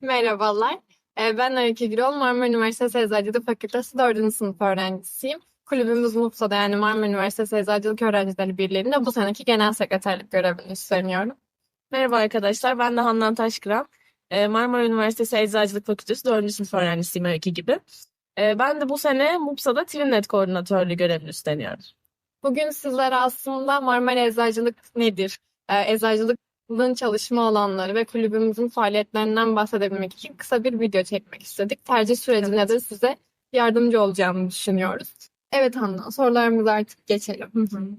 Merhabalar. Ee, Ben Öykü Gürol, Marmara Üniversitesi Eczacılık Fakültesi 4. sınıf öğrencisiyim. Kulübümüz MUPSA'da yani Marmara Üniversitesi Eczacılık Öğrencileri Birliği'nde bu seneki genel sekreterlik görevini üstleniyorum. Merhaba arkadaşlar, ben de Handan Taşkıran. Ee, Marmara Üniversitesi Eczacılık Fakültesi 4. sınıf öğrencisiyim Öykü gibi. Ee, Ben de bu sene MUPSA'da TİVNET koordinatörlüğü görevini üstleniyorum. Bugün sizlere aslında Marmara Eczacılık nedir? Ee, Eczacılığın çalışma alanları ve kulübümüzün faaliyetlerinden bahsedebilmek için kısa bir video çekmek istedik. Tercih sürecinde de size yardımcı olacağımı düşünüyoruz. Evet Handan, sorularımıza artık geçelim.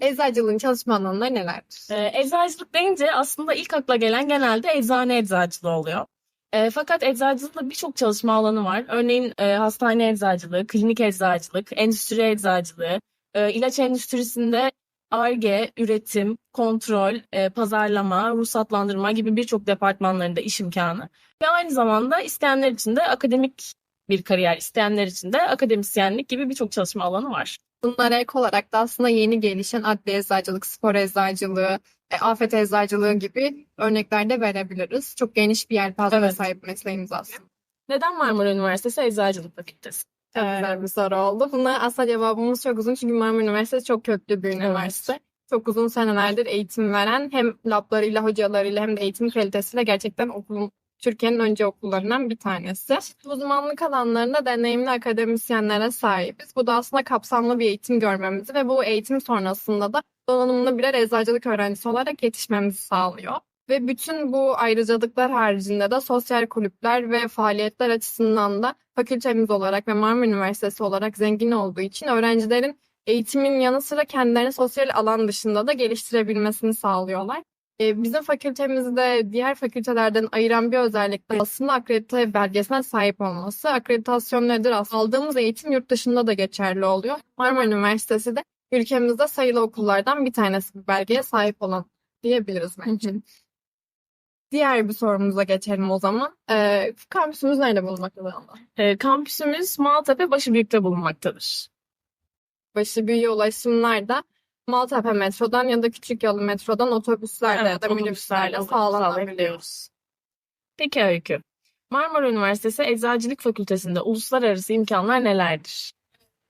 Eczacılığın çalışma alanları nelerdir? Ee, Eczacılık deyince aslında ilk akla gelen genelde eczane eczacılığı oluyor. Ee, fakat eczacılıkta birçok çalışma alanı var. Örneğin e, hastane eczacılığı, klinik eczacılık, endüstri eczacılığı, e, ilaç endüstrisinde Ar-Ge, üretim, kontrol, e, pazarlama, ruhsatlandırma gibi birçok departmanlarında iş imkanı. Ve aynı zamanda isteyenler için de akademik bir kariyer, isteyenler için de akademisyenlik gibi birçok çalışma alanı var. Bunlara ek olarak da aslında yeni gelişen adli eczacılık, spor eczacılığı, e, afet eczacılığı gibi örnekler de verebiliriz. Çok geniş bir yelpazeye Evet. sahip mesleğimiz aslında. Neden Marmara Üniversitesi Eczacılık Fakültesi? Çok güzel bir soru oldu. Buna aslında cevabımız çok uzun çünkü Marmara Üniversitesi çok köklü bir üniversite. Çok uzun senelerdir eğitim veren hem lablarıyla, hocalarıyla hem de eğitim kalitesiyle gerçekten okulun Türkiye'nin önce okullarından bir tanesi. Uzmanlık alanlarında deneyimli akademisyenlere sahibiz. Bu da aslında kapsamlı bir eğitim görmemizi ve bu eğitim sonrasında da donanımlı birer eczacılık öğrencisi olarak yetişmemizi sağlıyor. Ve bütün bu ayrıcalıklar haricinde de sosyal kulüpler ve faaliyetler açısından da fakültemiz olarak ve Marmara Üniversitesi olarak zengin olduğu için öğrencilerin eğitimin yanı sıra kendilerini sosyal alan dışında da geliştirebilmesini sağlıyorlar. Ee, Bizim fakültemizde diğer fakültelerden ayıran bir özellik de aslında akredite belgesine sahip olması. Akreditasyon nedir? Aslında aldığımız eğitim yurt dışında da geçerli oluyor. Marmara Üniversitesi de ülkemizde sayılı okullardan bir tanesi bu belgeye sahip olan diyebiliriz bence. Diğer bir sorumuza geçelim o zaman. Ee, kampüsümüz nerede bulunmaktadır? Ee, kampüsümüz Maltepe Başıbüyük'te bulunmaktadır. Başı büyüğe ulaşımlar da Maltepe metrodan ya da küçük yolu metrodan otobüslerle ya da minibüslerle sağlanabiliyor. Peki Öykü. Marmara Üniversitesi Eczacılık Fakültesi'nde uluslararası imkanlar nelerdir?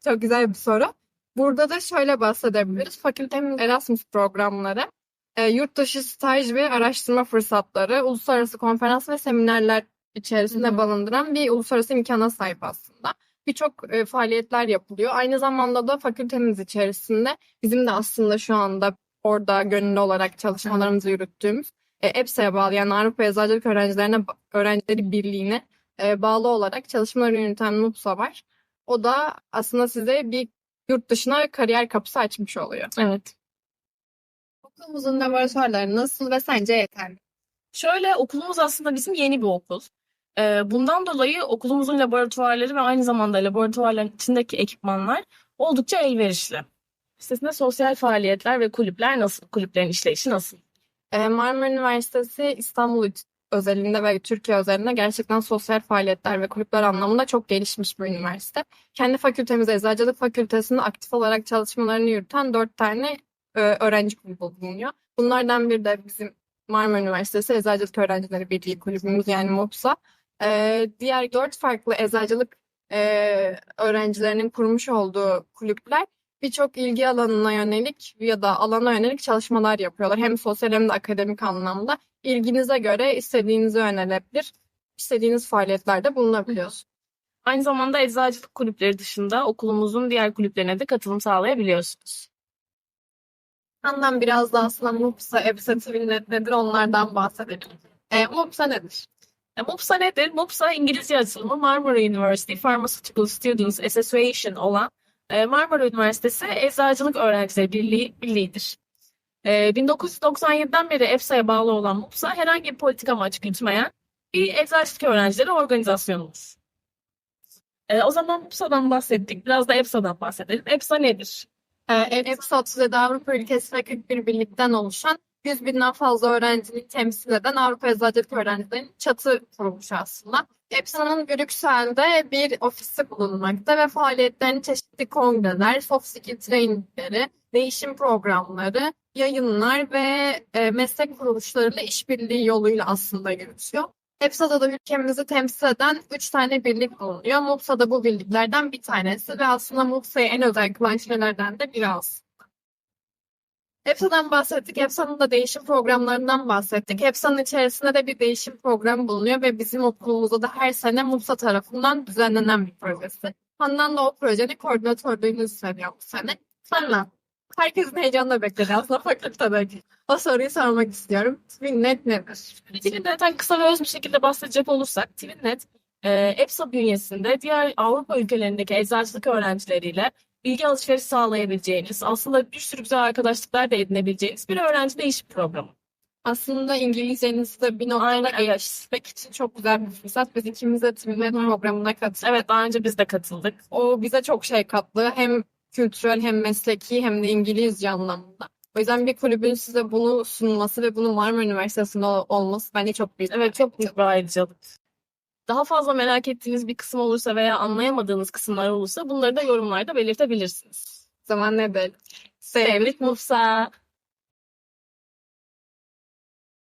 Çok güzel bir soru. Burada da şöyle bahsedebiliriz. Fakültemin Erasmus programları, e, yurt dışı staj ve araştırma fırsatları, uluslararası konferans ve seminerler içerisinde Hı hı. barındıran bir uluslararası imkana sahip aslında. Birçok e, faaliyetler yapılıyor. Aynı zamanda da fakültemiz içerisinde bizim de aslında şu anda orada gönüllü olarak çalışmalarımızı yürüttüğümüz e, EBSA'ya bağlı yani Avrupa Eczacılık Öğrencilerine Öğrencileri Birliği'ne e, bağlı olarak çalışmaları yürüten MUPSA var. O da aslında size bir yurt dışına kariyer kapısı açmış oluyor. Evet. Okulumuzun laboratuvarları nasıl ve sence yeterli? Şöyle okulumuz aslında bizim yeni bir okul. Ee, bundan dolayı okulumuzun laboratuvarları ve aynı zamanda laboratuvarların içindeki ekipmanlar oldukça elverişli. Sitesinde sosyal faaliyetler ve kulüpler nasıl? Kulüplerin işleyişi nasıl? Ee, Marmara Üniversitesi İstanbul özelinde ve Türkiye özelinde gerçekten sosyal faaliyetler ve kulüpler anlamında çok gelişmiş bir üniversite. Kendi fakültemiz Eczacılık Fakültesi'nde aktif olarak çalışmalarını yürüten dört tane öğrenci kulübü bulunuyor. Bunlardan biri de bizim Marmara Üniversitesi Eczacılık Öğrencileri Birliği kulübümüz yani MOPSA. Ee, diğer dört farklı eczacılık e, öğrencilerinin kurmuş olduğu kulüpler birçok ilgi alanına yönelik ya da alana yönelik çalışmalar yapıyorlar. Hem sosyal hem de akademik anlamda. İlginize göre istediğinizi yönelebilir, istediğiniz faaliyetlerde bulunabiliyorsunuz. Aynı zamanda eczacılık kulüpleri dışında okulumuzun diğer kulüplerine de katılım sağlayabiliyorsunuz. Andan biraz da aslında MUPSA, EBSA, TÜBİNET nedir onlardan bahsedelim. E, MUPSA nedir? E, MUPSA nedir? MUPSA İngilizce açılımı Marmara University Pharmaceutical Students Association olan e, Marmara Üniversitesi Eczacılık Öğrencileri Birliği birliğidir. E, 1997'den beri EFSA'ya bağlı olan MUPSA herhangi bir politik amaç gütmeyen bir eczacılık öğrencileri organizasyonumuz. E, o zaman MUPSA'dan bahsettik. Biraz da EFSA'dan bahsedelim. EFSA nedir? E, EBSA 37 Avrupa ülkesi ve 41 birlikten oluşan 100 binden fazla öğrencinin temsil eden Avrupa Eczacılık Öğrencilerinin çatı kuruluşu aslında. EBSA'nın Brüksel'de bir ofisi bulunmakta ve faaliyetlerini çeşitli kongreler, soft skill trainingleri, değişim programları, yayınlar ve e, meslek kuruluşlarıyla işbirliği yoluyla aslında yürütüyor. EPSA'da da ülkemizi temsil eden 3 tane birlik bulunuyor. MUPSA da bu birliklerden bir tanesi ve aslında MUPSA'yı en özel kılan şeylerden de biri aslında. EPSA'dan bahsettik. EPSA'nın da değişim programlarından bahsettik. EPSA'nın içerisinde de bir değişim programı bulunuyor ve bizim okulumuzda da her sene MUPSA tarafından düzenlenen bir projesi. Handan da o projenin koordinatörlüğünü üstleniyor bu sene. Handan, herkesin heyecanla bekledi aslında fakültedeki. O soruyu sormak istiyorum. Twinnet nedir? Twinlet'ten kısa ve öz bir şekilde bahsedecek olursak, Twinnet, e, EPSA bünyesinde diğer Avrupa ülkelerindeki eczacılık öğrencileriyle bilgi alışverişi sağlayabileceğiniz, aslında bir sürü güzel arkadaşlıklar da edinebileceğiniz bir öğrenci değişim programı. Aslında İngilizcenizi de bir noktada geliştirmek için çok güzel bir fırsat. Biz ikimiz de Twinnet programına katıldık. Evet, daha önce biz de katıldık. O bize çok şey kattı. Hem kültürel hem mesleki hem de İngilizce anlamında. O yüzden bir kulübün size bunu sunması ve bunun Marmara Üniversitesi'nde ol- olması bence çok büyük. Evet, çok büyük bir ayrıcalık. Daha fazla merak ettiğiniz bir kısım olursa veya anlayamadığınız kısımlar olursa bunları da yorumlarda belirtebilirsiniz. Zaman ne de Sevdik Mufsa.